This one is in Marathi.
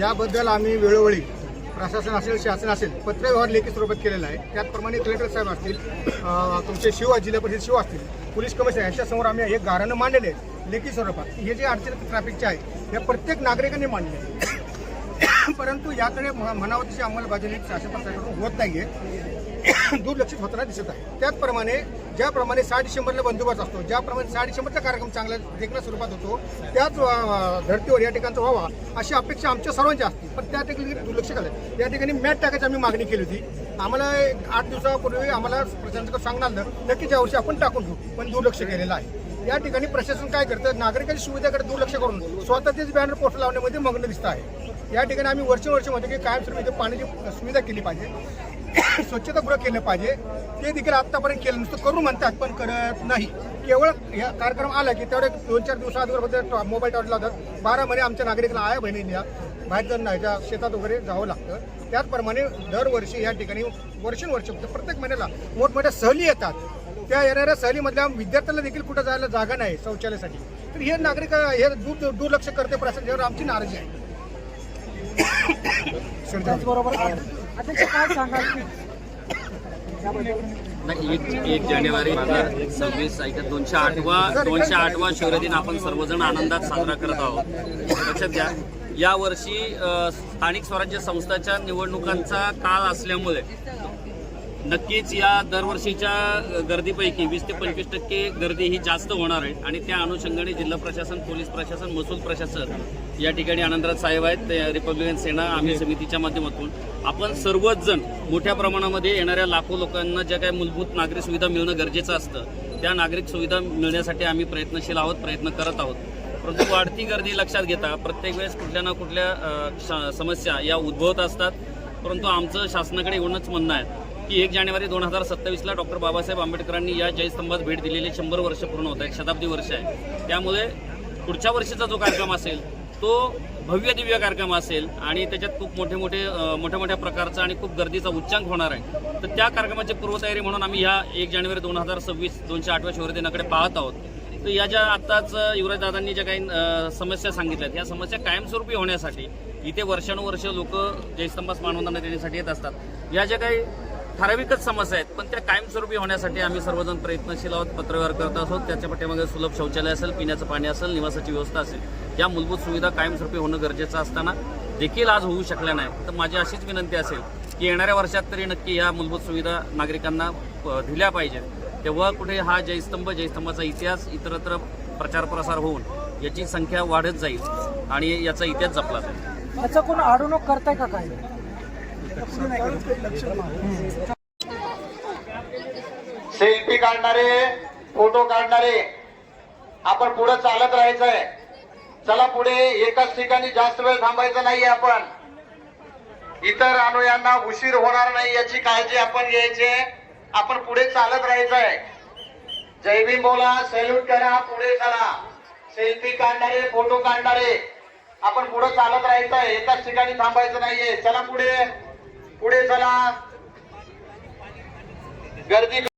याबद्दल आम्ही वेळोवेळी प्रशासन असेल शासन असेल पत्रव्यवहार लेखी स्वरूपात केलेला आहे. त्याचप्रमाणे कलेक्टर साहेब असतील तुमचे शिव जिल्हा परिषद शिव असतील पोलीस कमिशनर यांच्यासमोर आम्ही एक गारानं मांडलेले आहे लेखी स्वरूपात. हे जे अडचणी ट्रॅफिकचे आहे या प्रत्येक नागरिकांनी मांडले आहे. परंतु याकडे म- म्हणावं तशी अंमलबजावणी शासन प्रशासनाकडून होत नाहीये. दुर्लक्षित होताना दिसत आहे. त्याचप्रमाणे ज्याप्रमाणे सहा डिसेंबरला बंदोबस्त असतो ज्याप्रमाणे सहा डिसेंबरचा कार्यक्रम चांगला देखण्या स्वरूपात होतो त्याच धर्तीवर या ठिकाणचा व्हावा अशी अपेक्षा आमच्या सर्वांची असते. पण त्या ठिकाणी दुर्लक्ष झालं या ठिकाणी मॅट टाकायची आम्ही मागणी केली होती. आम्हाला एक आठ दिवसापूर्वी आम्हाला प्रशासनाचं सांगणार आलं नक्कीच यावर्षी आपण टाकून घेऊ पण दुर्लक्ष केलेलं आहे. या ठिकाणी प्रशासन काय करतं नागरिकांची सुविधेकडे दुर्लक्ष करून स्वतःचेच बॅनर पोस्ट लावण्यामध्ये मग्न दिसत आहे. या ठिकाणी आम्ही वर्ष म्हणतो की कायमस्वरूपी इथे पाण्याची सुविधा केली पाहिजे. स्वच्छतागृह केलं पाहिजे. ते देखील आत्तापर्यंत केलं नुसतं करू म्हणतात पण करत नाही. केवळ या कार्यक्रम आला की तेवढे दोन चार दिवसा मोबाईल टॉवर लावतात बारा महिने आमच्या नागरिकांना आया बहिणींना बाहेर जाऊन ह्याच्या शेतात वगैरे जावं लागतं. त्याचप्रमाणे दरवर्षी या ठिकाणी वर्षानुवर्ष प्रत्येक महिन्याला मोठमोठ्या सहली येतात. त्या येणाऱ्या सहलीमधल्या विद्यार्थ्यांना देखील कुठं जायला जागा नाही शौचालयासाठी. तर हे नागरिक हे दूर दुर्लक्ष करते प्रशासनावर आमची नाराजी आहे. त्याचबरोबर अध्यक्ष काय सांगाल की नाही एक एक जानेवारी दोन हजार सव्वीस ऐकत दोनशे आठवा दोनशे आठवा शौर्यदिन आपण सर्वजण आनंदात साजरा करत आहोत. लक्षात घ्या. यावर्षी स्थानिक स्वराज्य संस्थाच्या निवडणुकांचा काळ असल्यामुळे नक्कीच या दरवर्षीच्या गर्दीपैकी वीस ते पंचवीस टक्के गर्दी ही जास्त होणार आहे. आणि त्या अनुषंगाने जिल्हा प्रशासन पोलीस प्रशासन महसूल प्रशासन या ठिकाणी आनंदराज साहेब आहेत ते रिपब्लिकन सेना आम्ही समितीच्या माध्यमातून. आपण सर्वच जण मोठ्या प्रमाणामध्ये येणाऱ्या लाखो लोकांना ज्या काही मूलभूत नागरिक सुविधा मिळणं गरजेचं असतं त्या नागरिक सुविधा मिळण्यासाठी आम्ही प्रयत्नशील आहोत प्रयत्न करत आहोत. परंतु वाढती गर्दी लक्षात घेता प्रत्येक वेळेस कुठल्या ना कुठल्या समस्या या उद्भवत असतात. परंतु आमचं शासनाकडे एवढंच म्हणणं आहे की एक जानेवारी दोन हजार सत्तावीसला डॉक्टर बाबासाहेब आंबेडकरांनी या जयस्तंभात भेट दिलेली शंभर वर्ष पूर्ण होत आहेत शताब्दी वर्ष आहे. त्यामुळे पुढच्या वर्षीचा जो कार्यक्रम असेल तो भव्य दिव्य कार्यक्रम असेल आणि त्याच्यात खूप मोठे मोठे मोठ्या मोठ्या प्रकारचा आणि खूप गर्दीचा उच्चांक होणार आहे. तर त्या कार्यक्रमाची पूर्वतयारी म्हणून आम्ही ह्या एक जानेवारी दोन हजार सव्वीस दोनशे आठव्या शौर्यदिनाकडे पाहत आहोत. तर या ज्या आत्ताच युवराजदादांनी ज्या काही समस्या समस्या सांगितल्यात या समस्या कायमस्वरूपी होण्यासाठी इथे वर्षानुवर्ष लोक जयस्तंभास मानवंदना देण्यासाठी येत असतात. या ज्या काही ठराविकच समस्या आहेत पण त्या कायमस्वरूपी होण्यासाठी आम्ही सर्वजण प्रयत्नशील आहोत पत्रव्यवहार करत आहोत. त्याच्या पाठीमागे सुलभ शौचालय असेल पिण्याचं पाणी असेल निवासाची व्यवस्था असेल या मूलभूत सुविधा कायमस्वरूपी होणं गरजेचं असताना देखील आज होऊ शकल्या नाही तर माझी अशीच विनंती असेल की येणाऱ्या वर्षात तरी नक्की या मूलभूत सुविधा नागरिकांना दिल्या पाहिजेत. तेव्हा कुठे हा जयस्तंभ जयस्तंभाचा इतिहास इतरत्र प्रचार प्रसार होऊन याची संख्या वाढत जाईल आणि याचा इतिहास जपला जाईल. याचा कोण अडवणूक करताय का काय? सेल्फी काढणारे फोटो काढणारे. आपण पुढे चालत राहायचंय. चला पुढे एकाच ठिकाणी जास्त वेळ थांबायचं नाहीये आपण. इतर अनुयांना उशीर होणार नाही याची काळजी आपण घ्यायची आपण पुढे चालत राहायचंय. जय भीम बोला सॅल्यूट करा पुढे चला. सेल्फी काढणारे फोटो काढणारे. आपण पुढे चालत राहायचंय एकाच ठिकाणी थांबायचं नाहीये. चला पुढे. पुढे चला. गर्दी